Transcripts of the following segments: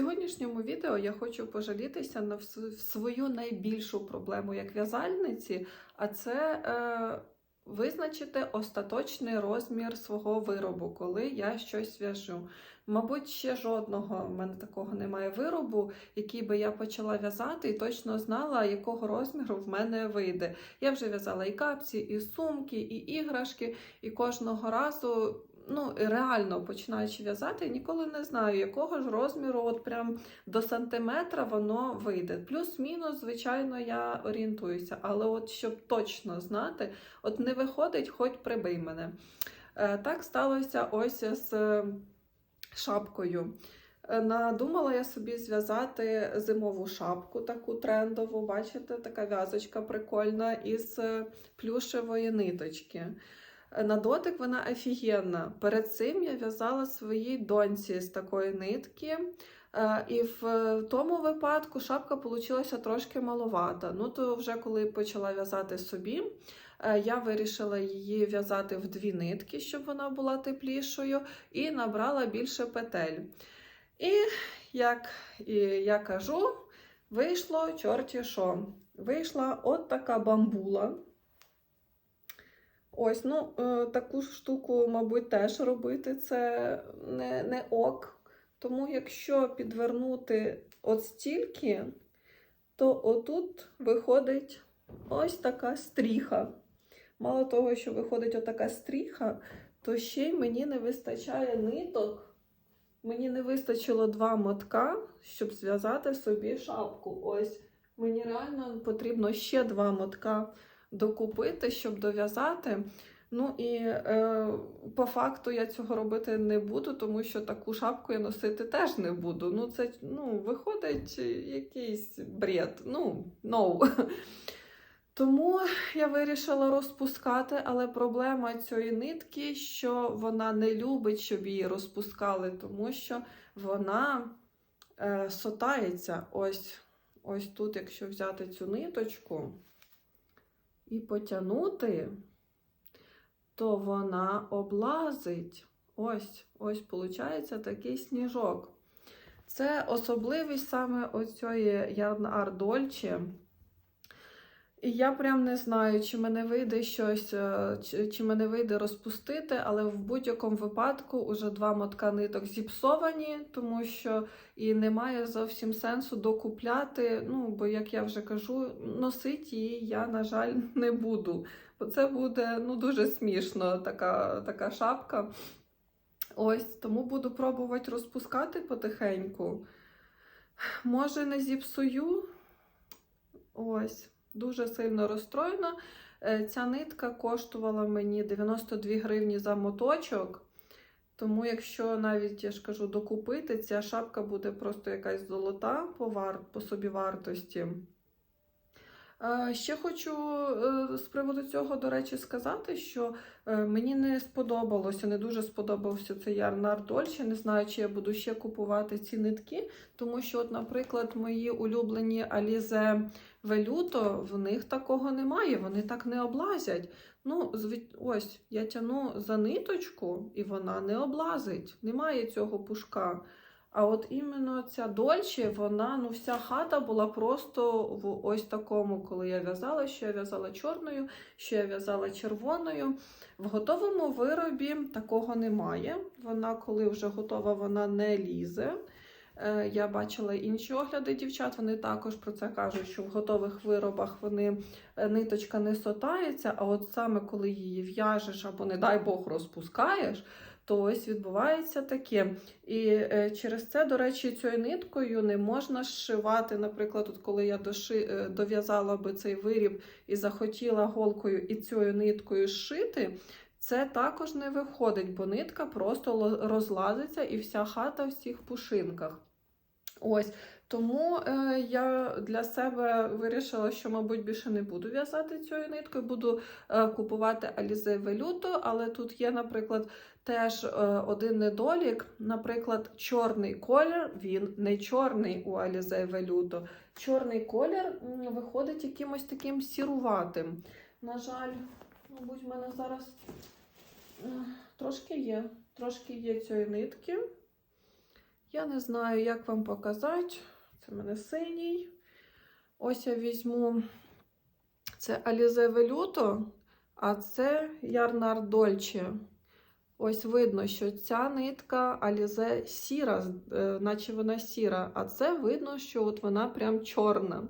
сьогоднішньому відео я хочу пожалітися на свою найбільшу проблему як в'язальниці, а це е, визначити остаточний розмір свого виробу, коли я щось в'яжу. Мабуть, ще жодного в мене такого немає виробу, який би я почала в'язати і точно знала, якого розміру в мене вийде. Я вже в'язала і капці, і сумки, і іграшки, і кожного разу ну, реально починаючи в'язати, я ніколи не знаю, якого ж розміру, от прям до сантиметра воно вийде. Плюс-мінус, звичайно, я орієнтуюся, але от щоб точно знати, от не виходить, хоч прибий мене. Е, Так сталося ось з е, шапкою. Е, Надумала я собі зв'язати зимову шапку, таку трендову, бачите, така в'язочка прикольна із плюшевої ниточки. На дотик вона офігенна. Перед цим я в'язала своїй доньці з такої нитки. Е, І в тому випадку шапка вийшла трошки маловата. Ну, то вже коли почала в'язати собі, е, я вирішила її в'язати в дві нитки, щоб вона була теплішою, і набрала більше петель. І як і я кажу, вийшло чорті що. Вийшла от така бамбула. Ось, ну, е, таку штуку, мабуть, теж робити це не, не ок. Тому, якщо підвернути от стільки, то отут виходить ось така стріха. Мало того, що виходить отака стріха, то ще й мені не вистачає ниток. Мені не вистачило два мотка, щоб зв'язати собі шапку. Ось мені реально потрібно ще два мотка докупити, щоб дов'язати. Ну і е, по факту я цього робити не буду, тому що таку шапку я носити теж не буду. Ну, це ну, виходить якийсь бред. Ну, no. Тому я вирішила розпускати, але проблема цієї нитки, що вона не любить, щоб її розпускали, тому що вона е, сотається. Ось, ось тут, якщо взяти цю ниточку і потягнути, то вона облазить. Ось, ось, виходить такий сніжок. Це особливість саме оцієї Ярн Дольче. І я прям не знаю, чи мене вийде щось, е, чи, чи мене вийде розпустити, але в будь-якому випадку уже два мотка ниток зіпсовані, тому що і немає зовсім сенсу докупляти. Ну, бо, як я вже кажу, носити її я, на жаль, не буду. Бо це буде ну, дуже смішно, така, така шапка. Ось, тому буду пробувати розпускати потихеньку. Може, не зіпсую. Ось. Дуже сильно розстроєна. Е, Ця нитка коштувала мені 92 гривні за моточок. Тому, якщо навіть я ж кажу, докупити, ця шапка буде просто якась золота по, вар... по собі вартості. Е, Ще хочу е, з приводу цього, до речі, сказати, що е, мені не сподобалося, не дуже сподобався цей ярнар Дольче. Не знаю, чи я буду ще купувати ці нитки, тому що, от, наприклад, мої улюблені Alize Велюто, в них такого немає, вони так не облазять. Ну, ось я тяну за ниточку, і вона не облазить. Немає цього пушка. А от іменно ця дольче, вона, ну, вся хата була просто в ось такому, коли я в'язала, що я в'язала чорною, що я в'язала червоною. В готовому виробі такого немає. Вона, коли вже готова, вона не лізе. Е, Я бачила інші огляди дівчат, вони також про це кажуть, що в готових виробах вони е, ниточка не сотається, а от саме коли її в'яжеш або, не дай Бог, розпускаєш, то ось відбувається таке. І е, через це, до речі, цією ниткою не можна зшивати. Наприклад, от коли я доши, е, дов'язала би цей виріб і захотіла голкою і цією ниткою зшити, це також не виходить, бо нитка просто розлазиться і вся хата в цих пушинках. Ось. Тому е, я для себе вирішила, що, мабуть, більше не буду в'язати цією ниткою, буду е, купувати Alize Velluto, але тут є, наприклад, теж е, один недолік. Наприклад, чорний колір, він не чорний у Alize Velluto. Чорний колір виходить якимось таким сіруватим. На жаль, мабуть, в мене зараз е, трошки є. Трошки є цієї нитки. Я не знаю, як вам показати. Це в мене синій. Ось я візьму це Alize Velluto, а це Ярнар Дольче. Ось видно, що ця нитка Alize сіра, е, наче вона сіра, а це видно, що от вона прям чорна.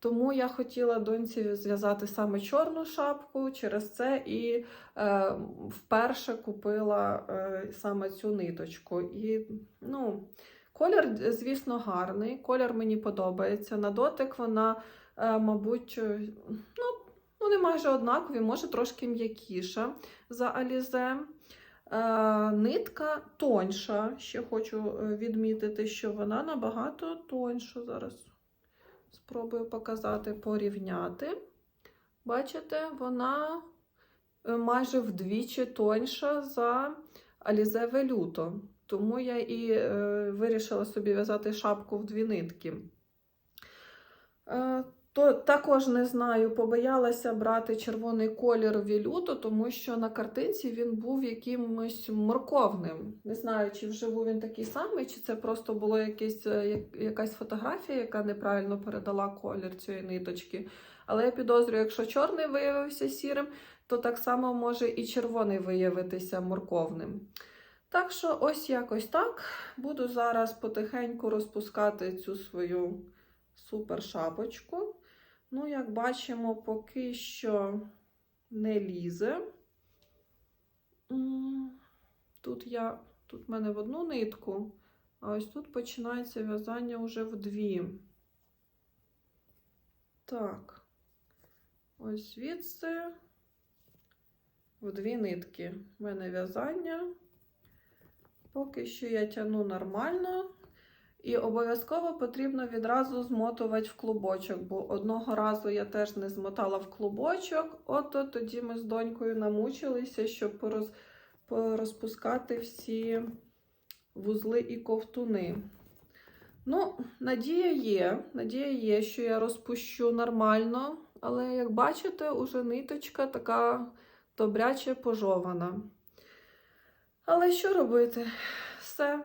Тому я хотіла доньці зв'язати саме чорну шапку, через це і е, вперше купила е, саме цю ниточку. І, ну, колір, звісно, гарний. Колір мені подобається. На дотик вона, е, мабуть, е, ну, ну, не майже однакові, може трошки м'якіша за Alize. Е, нитка тоньша. Ще хочу е, відмітити, що вона набагато тоньша. Зараз спробую показати, порівняти. Бачите, вона е, майже вдвічі тоньша за Alize Velluto. Тому я і вирішила собі в'язати шапку в дві нитки. То також не знаю, побоялася брати червоний колір вілюту, тому що на картинці він був якимось морковним. Не знаю, чи вживу він такий самий, чи це просто була якась, якась фотографія, яка неправильно передала колір цієї ниточки. Але я підозрюю, якщо чорний виявився сірим, то так само може і червоний виявитися морковним. Так що, ось якось так. Буду зараз потихеньку розпускати цю свою супер шапочку. Ну, як бачимо, поки що не лізе. Тут я, тут в мене в одну нитку, а ось тут починається в'язання вже в дві. Так, ось звідси в дві нитки. В мене в'язання. Поки що я тягну нормально. І обов'язково потрібно відразу змотувати в клубочок, бо одного разу я теж не змотала в клубочок, ото тоді ми з донькою намучилися, щоб пороз... порозпускати всі вузли і ковтуни. Ну, надія є, надія є, що я розпущу нормально, але, як бачите, уже ниточка така добряче пожована. Але що робити? Все.